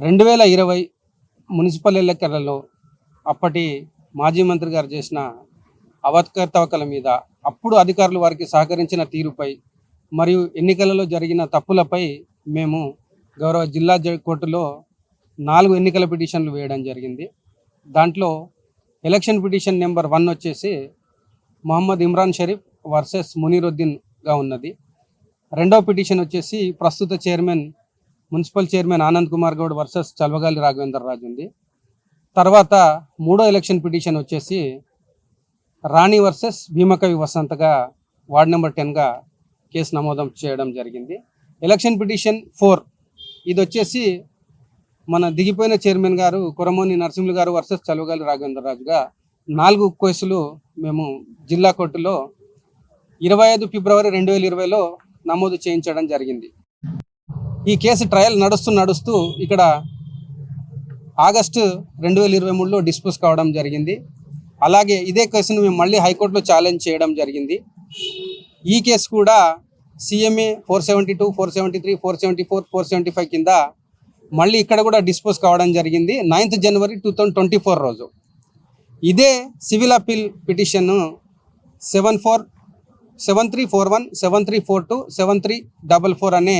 రెండు వేల ఇరవై మున్సిపల్ ఎన్నికలలో అప్పటి మాజీ మంత్రి గారు చేసిన అవకతవకల మీద అప్పుడు అధికారులు వారికి సహకరించిన తీరుపై మరియు ఎన్నికలలో జరిగిన తప్పులపై మేము గౌరవ జిల్లా జ- కోర్టులో నాలుగు ఎన్నికల పిటిషన్లు వేయడం జరిగింది. దాంట్లో ఎలక్షన్ పిటిషన్ నెంబర్ వన్ వచ్చేసి మొహమ్మద్ ఇమ్రాన్ షరీఫ్ వర్సెస్ మునీరుద్దీన్గా ఉన్నది. రెండో పిటిషన్ వచ్చేసి ప్రస్తుత chairman municipal chairman Anand Kumar Goud versus Chalvagali Raghavendra Raju ఉంది. తర్వాత మూడో ఎలక్షన్ పిటిషన్ వచ్చేసి రాణి వర్సెస్ భీమకవి వసంతగా వార్డ్ నెంబర్ టెన్గా కేసు నమోదం చేయడం జరిగింది. Election petition four. ఇది వచ్చేసి మన దిగిపోయిన చైర్మన్ గారు కురమోని నరసింహులు గారు వర్సెస్ చలువగాలి రాఘవేంద్రరాజుగా నాలుగు కేసులు మేము జిల్లా కోర్టులో ఇరవై ఐదు ఫిబ్రవరి రెండు వేల ఇరవైలో నమోదు చేయించడం జరిగింది. ఈ కేసు ట్రయల్ నడుస్తూ నడుస్తూ ఇక్కడ ఆగస్టు రెండు వేల ఇరవై మూడులో డిస్పోజ్ కావడం జరిగింది. అలాగే ఇదే కేసును మేము మళ్ళీ హైకోర్టులో ఛాలెంజ్ చేయడం జరిగింది. ఈ కేసు కూడా CMA four seventy two four seventy three four seventy four four seventy five కింద మళ్ళీ ఇక్కడ కూడా డిస్పోజ్ కావడం జరిగింది. Ninth January two thousand twenty four రోజు. ఇదే civil appeal petition seven four seven three four one seven three four two seven three double four అనే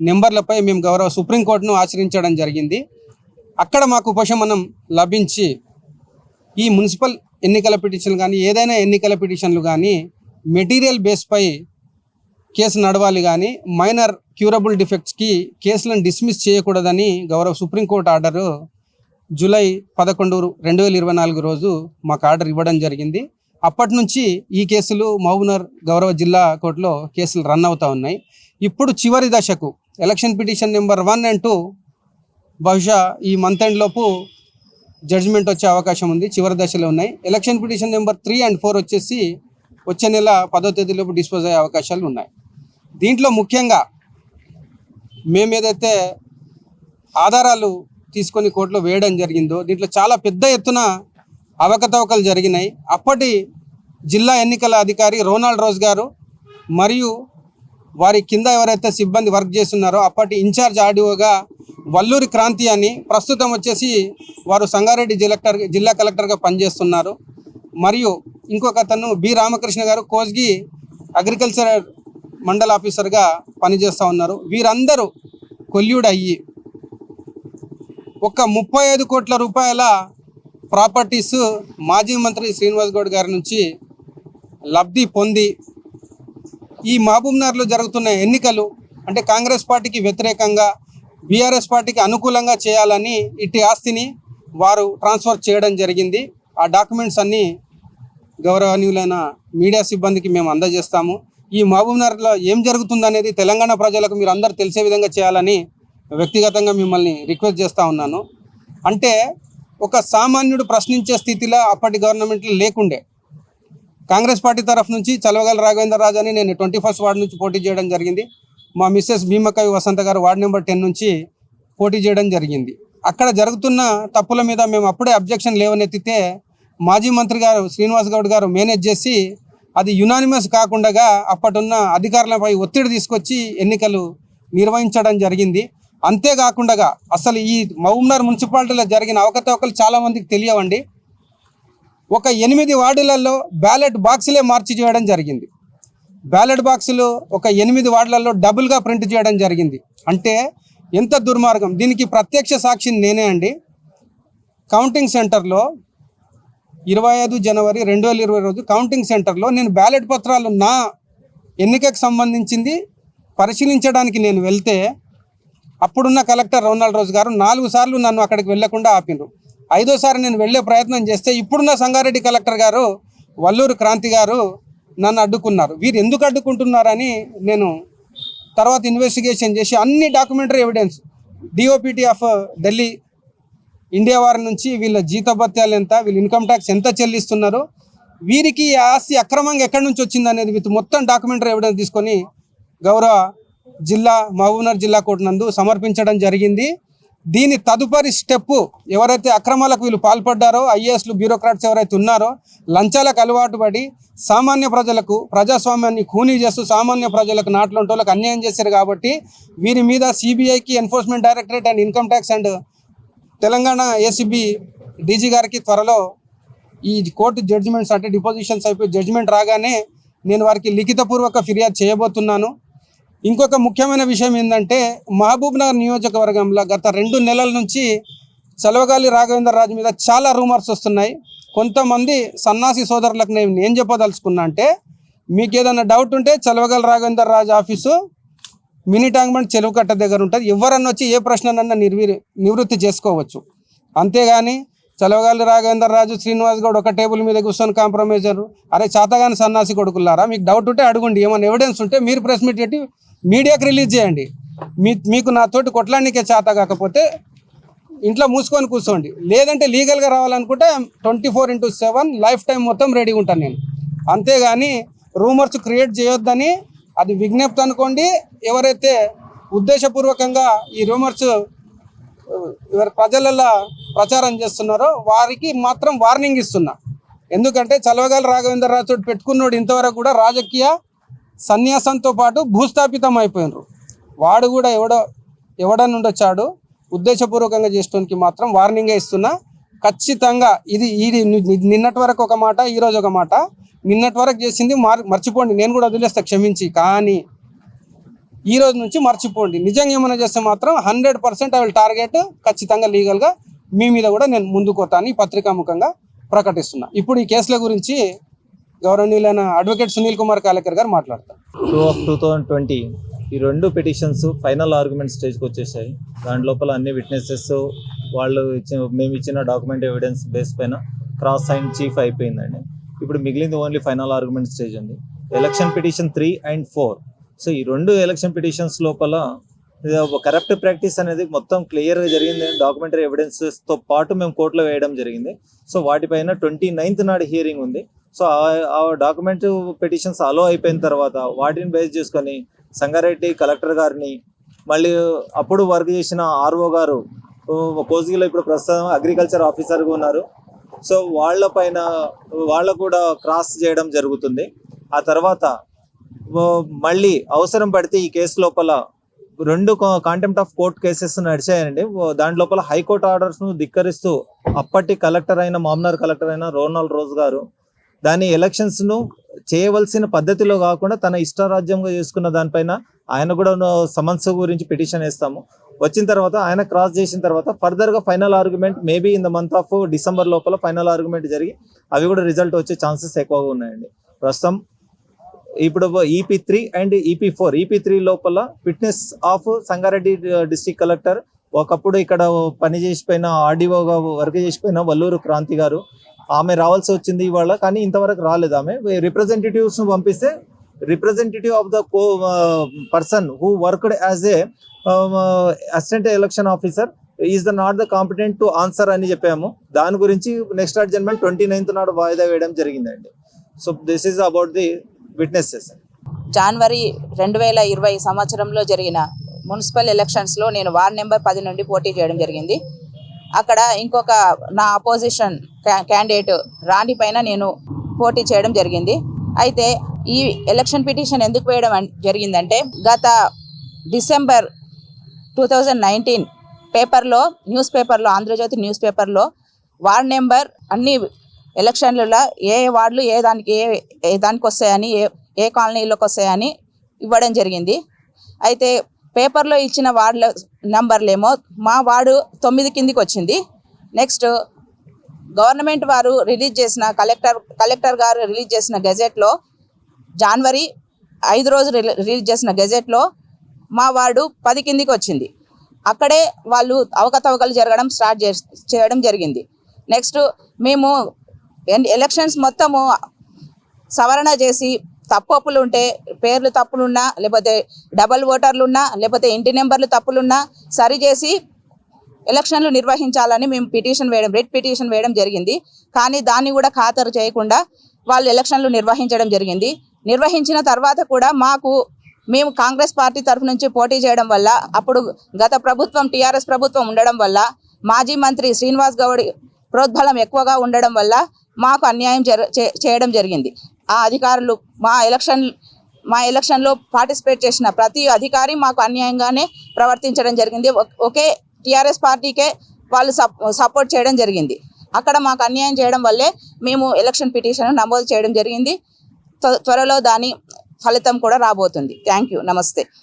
నెంబర్లపై మేము గౌరవ సుప్రీంకోర్టును ఆశ్రయించడం జరిగింది. అక్కడ మాకు ఉపశమనం లభించి ఈ మున్సిపల్ ఎన్నికల పిటిషన్లు కానీ ఏదైనా ఎన్నికల పిటిషన్లు కానీ మెటీరియల్ బేస్పై కేసు నడవాలి కానీ మైనర్ క్యూరబుల్ డిఫెక్ట్స్కి కేసులను డిస్మిస్ చేయకూడదని గౌరవ సుప్రీంకోర్టు ఆర్డరు జూలై పదకొండు రెండు వేల ఇరవై నాలుగు రోజు మాకు ఆర్డర్ ఇవ్వడం జరిగింది. అప్పటి నుంచి ఈ కేసులు మహబూబ్నగర్ గౌరవ జిల్లా కోర్టులో కేసులు రన్ అవుతూ ఉన్నాయి. ఇప్పుడు చివరి దశకు election petition number one and two బహుశా ఈ మంత్ ఎండ్ లోపు జడ్జిమెంట్ వచ్చే అవకాశం ఉంది చివరి దశలో ఉన్నాయి. Election petition number three and four వచ్చేసి వచ్చే నెల పదో తేదీలోపు డిస్పోజ్ అయ్యే అవకాశాలు ఉన్నాయి. దీంట్లో ముఖ్యంగా మేము ఏదైతే ఆధారాలు తీసుకొని కోర్టులో వేయడం జరిగిందో దీంట్లో చాలా పెద్ద ఎత్తున అవకతవకలు జరిగినాయి. అప్పటి జిల్లా ఎన్నికల అధికారి రోనాల్డ్ రోజ్ గారు మరియు వారి కింద ఎవరైతే సిబ్బంది వర్క్ చేస్తున్నారో అప్పటి ఇన్ఛార్జ్ ఆర్డీఓగా వల్లూరి క్రాంతి అని ప్రస్తుతం వచ్చేసి వారు సంగారెడ్డి జిలెక్టర్ జిల్లా కలెక్టర్గా పనిచేస్తున్నారు. మరియు ఇంకొక అతను బి రామకృష్ణ గారు కోజ్గి అగ్రికల్చర్ మండల ఆఫీసర్గా పనిచేస్తూ ఉన్నారు. వీరందరూ కొల్యూడ్ అయ్యి ఒక ముప్పై ఐదు కోట్ల రూపాయల ప్రాపర్టీస్ మాజీ మంత్రి శ్రీనివాస్ గౌడ్ గారి నుంచి లబ్ధి పొంది ఈ మహబూబ్నగర్లో జరుగుతున్న ఎన్నికలు అంటే కాంగ్రెస్ పార్టీకి వ్యతిరేకంగా బీఆర్ఎస్ పార్టీకి అనుకూలంగా చేయాలని ఇట్టి ఆస్తిని వారు ట్రాన్స్ఫర్ చేయడం జరిగింది. ఆ డాక్యుమెంట్స్ అన్నీ గౌరవనీయులైన మీడియా సిబ్బందికి మేము అందజేస్తాము. ఈ మహబూబ్నగర్లో ఏం జరుగుతుందనేది తెలంగాణ ప్రజలకు మీరు అందరు తెలిసే విధంగా చేయాలని వ్యక్తిగతంగా మిమ్మల్ని రిక్వెస్ట్ చేస్తూ ఉన్నాను. అంటే ఒక సామాన్యుడు ప్రశ్నించే స్థితిలో అప్పటి గవర్నమెంట్లో లేకుండే. కాంగ్రెస్ పార్టీ తరఫు నుంచి చలవగల రాఘవేంద్ర రాజు అని నేను ట్వంటీ ఫస్ట్ వార్డు నుంచి పోటీ చేయడం జరిగింది. మా మిస్సెస్ భీమకవి వసంత గారు వార్డు నెంబర్ టెన్ నుంచి పోటీ చేయడం జరిగింది. అక్కడ జరుగుతున్న తప్పుల మీద మేము అప్పుడే అబ్జెక్షన్ లేవనెత్తితే మాజీ మంత్రి గారు శ్రీనివాస్ గౌడ్ గారు మేనేజ్ చేసి అది యునానిమస్ కాకుండా అప్పటున్న అధికారులపై ఒత్తిడి తీసుకొచ్చి ఎన్నికలు నిర్వహించడం జరిగింది. అంతేకాకుండా అసలు ఈ మహబూబ్నగర్ మున్సిపాలిటీలో జరిగిన అవకతవకలు చాలామందికి తెలియవండి. ఒక ఎనిమిది వార్డులలో బ్యాలెట్ బాక్సులే మార్చి చేయడం జరిగింది. బ్యాలెట్ బాక్సులు ఒక ఎనిమిది వార్డులలో డబుల్గా ప్రింట్ చేయడం జరిగింది. అంటే ఎంత దుర్మార్గం. దీనికి ప్రత్యక్ష సాక్షిని నేనే అండి. కౌంటింగ్ సెంటర్లో ఇరవై ఐదు జనవరి రెండు వేల ఇరవై రోజు కౌంటింగ్ సెంటర్లో నేను బ్యాలెట్ పత్రాలు నా ఎన్నికకు సంబంధించింది పరిశీలించడానికి నేను వెళ్తే అప్పుడున్న కలెక్టర్ రోనాల్డ్ రోజు గారు నాలుగు సార్లు నన్ను అక్కడికి వెళ్ళకుండా ఆపిండ్రు. ఐదోసారి నేను వెళ్ళే ప్రయత్నం చేస్తే ఇప్పుడున్న సంగారెడ్డి కలెక్టర్ గారు వల్లూరు క్రాంతి గారు నన్ను అడ్డుకున్నారు. వీరు ఎందుకు అడ్డుకుంటున్నారని నేను తర్వాత ఇన్వెస్టిగేషన్ చేసి అన్ని documentary evidence DOPT of Delhi India వారి నుంచి వీళ్ళ జీతభత్యాలు ఎంత వీళ్ళు ఇన్కమ్ ట్యాక్స్ ఎంత చెల్లిస్తున్నారు వీరికి ఈ ఆస్తి అక్రమంగా ఎక్కడి నుంచి వచ్చింది అనేది విత్ మొత్తం డాక్యుమెంటరీ ఎవిడెన్స్ తీసుకొని గౌరవ జిల్లా మహబూబ్నగర్ జిల్లా కోర్టు నందు సమర్పించడం జరిగింది. దీని తదుపరి స్టెప్ ఎవరైతే అక్రమాలకు వీళ్ళు పాల్పడ్డారో ఐఏఎస్లు బ్యూరోక్రాట్స్ ఎవరైతే ఉన్నారో లంచాలకు అలవాటు పడి సామాన్య ప్రజలకు ప్రజాస్వామ్యాన్ని ఖూనీ చేస్తూ సామాన్య ప్రజలకు నాట్లోంటోళ్ళకి అన్యాయం చేశారు కాబట్టి వీరి మీద సిబిఐకి enforcement directorate and income tax and Telangana ACB DG గారికి త్వరలో ఈ కోర్టు జడ్జిమెంట్స్ అంటే డిపోజిషన్స్ అయిపోయి జడ్జిమెంట్ రాగానే నేను వారికి లిఖితపూర్వక ఫిర్యాదు చేయబోతున్నాను. ఇంకొక ముఖ్యమైన విషయం ఏంటంటే మహబూబ్ నగర్ నియోజకవర్గంలో గత రెండు నెలల నుంచి చలవగాలి రాఘవేంద్ర రాజు మీద చాలా రూమర్స్ వస్తున్నాయి. కొంతమంది సన్నాసి సోదరులకు నేను ఏం చెప్పదలుచుకున్నా అంటే మీకు ఏదైనా డౌట్ ఉంటే చలవగాలి రాఘవేంద్ర రాజు ఆఫీసు మినీ ట్యాంక్మెంట్ చెరువు కట్ట దగ్గర ఉంటుంది. ఎవరన్నా వచ్చి ఏ ప్రశ్ననన్నా నిర్వీ నివృత్తి చేసుకోవచ్చు. అంతేగాని చలవగాలి రాఘవేంద్ర రాజు శ్రీనివాస్ గౌడ్ ఒక టేబుల్ మీద కూర్చొని కాంప్రమైజర్ అరే చాతగాని సన్నాసి కొడుకులారా? మీకు డౌట్ ఉంటే అడగండి. ఏమైనా ఎవిడెన్స్ ఉంటే మీరు ప్రెస్ మీట్ పెట్టి మీడియాకి రిలీజ్ చేయండి. మీ మీకు నాతోటి కొట్లాడికే చేత కాకపోతే ఇంట్లో మూసుకొని కూర్చోండి. లేదంటే లీగల్గా రావాలనుకుంటే twenty four into seven life time మొత్తం రెడీగా ఉంటాను నేను. అంతేగాని రూమర్స్ క్రియేట్ చేయొద్దని అది విజ్ఞప్తి అనుకోండి. ఎవరైతే ఉద్దేశపూర్వకంగా ఈ రూమర్స్ ఎవరి ప్రజలలో ప్రచారం చేస్తున్నారో వారికి మాత్రం వార్నింగ్ ఇస్తున్నా. ఎందుకంటే చలవగాలి రాఘవేంద్ర రాజు తోటి పెట్టుకున్నోడు ఇంతవరకు కూడా రాజకీయ సన్యాసంతో పాటు భూస్థాపితం అయిపోయినరు. వాడు కూడా ఎవడో ఎవడని ఉండొచ్చాడు? ఉద్దేశపూర్వకంగా చేసుకోనికి మాత్రం వార్నింగే ఇస్తున్నా. ఖచ్చితంగా ఇది ఇది నిన్నటి వరకు ఒక మాట ఈరోజు ఒక మాట. నిన్నటి వరకు చేసింది మార్ మర్చిపోండి. నేను కూడా వదిలేస్తా క్షమించి. కానీ ఈ రోజు నుంచి మర్చిపోండి. నిజంగా ఏమైనా చేస్తే మాత్రం hundred percent I will target ఖచ్చితంగా లీగల్గా మీ మీద కూడా నేను ముందుకు పోతాను. ఈ పత్రికాముఖంగా ప్రకటిస్తున్నా. ఇప్పుడు ఈ కేసుల గురించి గౌరవనీయులైన అడ్వకేట్ సునీల్ కుమార్ కాలేకర్ గారు మాట్లాడతారు. Two of two thousand twenty ఈ రెండు పిటిషన్స్ ఫైనల్ ఆర్గ్యుమెంట్ స్టేజ్కి వచ్చేసాయి. దాని లోపల అన్ని విట్నెసెస్ వాళ్ళు ఇచ్చిన మేము ఇచ్చిన డాక్యుమెంట్ ఎవిడెన్స్ బేస్ పైన క్రాస్ సైన్ చీఫ్ అయిపోయిందండి. ఇప్పుడు మిగిలింది ఓన్లీ ఫైనల్ ఆర్గ్యుమెంట్ స్టేజ్ ఉంది election petition three and four so ఈ రెండు ఎలక్షన్ పిటిషన్స్ లోపల కరప్ట్ ప్రాక్టీస్ అనేది మొత్తం క్లియర్గా జరిగింది. డాక్యుమెంటరీ ఎవిడెన్సెస్తో పాటు మేము కోర్టులో వేయడం జరిగింది. సో వాటిపైన ట్వంటీ నైన్త్ నాడు హియరింగ్ ఉంది. సో ఆ- డాక్యుమెంట్ పిటిషన్స్ అలో అయిపోయిన తర్వాత వాటిని బేస్ చేసుకొని సంగారెడ్డి కలెక్టర్ గారిని మళ్ళీ అప్పుడు వర్క్ చేసిన ఆర్ఓ గారు కోజిగిలో ఇప్పుడు ప్రస్తుతం అగ్రికల్చర్ ఆఫీసర్గా ఉన్నారు. సో వాళ్ళ పైన వాళ్ళ కూడా క్రాస్ చేయడం జరుగుతుంది. ఆ తర్వాత మళ్ళీ అవసరం పడితే ఈ కేసు లోపల రెండు కాంటెంప్ట్ ఆఫ్ కోర్ట్ కేసెస్ నడిచాయండి. దాని లోపల హైకోర్టు ఆర్డర్స్ను ధిక్కరిస్తూ అప్పటి కలెక్టర్ అయిన మామ్నార్ కలెక్టర్ అయిన రోనాల్డ్ రోజ్ గారు దాని ఎలక్షన్స్ను చేయవలసిన పద్ధతిలో కాకుండా తన ఇష్టారాజ్యంగా చేసుకున్న దానిపైన ఆయన కూడా సమన్స్ గురించి పిటిషన్ వేస్తాము. వచ్చిన తర్వాత ఆయన క్రాస్ చేసిన తర్వాత ఫర్దర్గా final argument maybe in the month of December లోపల ఫైనల్ ఆర్గ్యుమెంట్ జరిగి అవి కూడా రిజల్ట్ వచ్చే ఛాన్సెస్ ఎక్కువగా ఉన్నాయండి. ప్రస్తుతం ఇప్పుడు EP three and EP four EP three లోపల fitness of Sangareddy district collector ఒకప్పుడు ఇక్కడ పని చేసిపోయిన ఆర్డీఓగా వర్క్ చేసిపోయిన వల్లూరు క్రాంతి గారు. ఆమె రావాల్సి వచ్చింది ఇవాళ కానీ ఇంతవరకు రాలేదు. ఆమె రిప్రజెంటేటివ్స్ను పంపిస్తే representative of the co person who worked as a assistant election officer is the not the competent to answer అని చెప్పాము. దాని గురించి నెక్స్ట్ అడ్జన్మెంట్ ట్వంటీ నైన్త్ నాడు వాయిదా వేయడం జరిగిందండి. So this is about the witnesses జనవరి రెండు వేల ఇరవై సంవత్సరంలో జరిగిన మున్సిపల్ ఎలక్షన్స్లో నేను వార్డ్ నెంబర్ పది నుండి పోటీ చేయడం జరిగింది. అక్కడ ఇంకొక నా అపోజిషన్ క్యాండిడేట్ రాణి పైన నేను పోటీ చేయడం జరిగింది. అయితే ఈ ఎలక్షన్ పిటిషన్ ఎందుకు వేయడం జరిగిందంటే గత డిసెంబర్ టూ థౌజండ్ నైన్టీన్ పేపర్లో న్యూస్ పేపర్లో ఆంధ్రజ్యోతి న్యూస్ పేపర్లో వార్డ్ నెంబర్ అన్ని ఎలక్షన్లలో ఏ వార్డులు ఏ దానికి ఏ ఏ దానికి వస్తాయని ఏ ఏ కాలనీలోకి వస్తాయని ఇవ్వడం జరిగింది. అయితే పేపర్లో ఇచ్చిన వార్డుల నంబర్లేమో. మా వార్డు తొమ్మిది కిందికి వచ్చింది. నెక్స్ట్ గవర్నమెంట్ వారు రిలీజ్ చేసిన కలెక్టర్ కలెక్టర్ గారు రిలీజ్ చేసిన గెజెట్లో జనవరి ఐదు రోజు రిలీ- రిలీజ్ చేసిన గెజెట్లో మా వార్డు పది కిందికి వచ్చింది. అక్కడే వాళ్ళు అవకతవకలు జరగడం స్టార్ట్ చే చేయడం జరిగింది. నెక్స్ట్ మేము ఎన్- ఎలక్షన్స్ మొత్తము సవరణ చేసి తప్పులు ఉంటే పేర్లు తప్పులున్నా లేకపోతే డబల్ ఓటర్లున్నా లేకపోతే ఇంటి నెంబర్లు తప్పులున్నా సరిచేసి ఎలక్షన్లు నిర్వహించాలని మేము పిటిషన్ వేయడం రెడ్ పిటిషన్ వేయడం జరిగింది. కానీ దాన్ని కూడా ఖాతరు చేయకుండా వాళ్ళు ఎలక్షన్లు నిర్వహించడం జరిగింది. నిర్వహించిన తర్వాత కూడా మాకు మేము కాంగ్రెస్ పార్టీ తరఫు నుంచి పోటీ చేయడం వల్ల అప్పుడు గత ప్రభుత్వం టీఆర్ఎస్ ప్రభుత్వం ఉండడం వల్ల మాజీ మంత్రి శ్రీనివాస్ గౌడ్ ప్రోద్బలం ఎక్కువగా ఉండడం వల్ల మాకు అన్యాయం జర చే- చేయడం జరిగింది. ఆ అధికారులు మా ఎలక్షన్ మా ఎలక్షన్లో పార్టిసిపేట్ చేసిన ప్రతి అధికారి మాకు అన్యాయంగానే ప్రవర్తించడం జరిగింది. ఒకే టీఆర్ఎస్ పార్టీకే వాళ్ళు సపోర్ట్ చేయడం జరిగింది. అక్కడ మాకు అన్యాయం చేయడం వల్లే మేము ఎలక్షన్ పిటిషన్ నమోదు చేయడం జరిగింది. త్వ- త్వరలో దాని ఫలితం కూడా రాబోతుంది. Thank you. నమస్తే.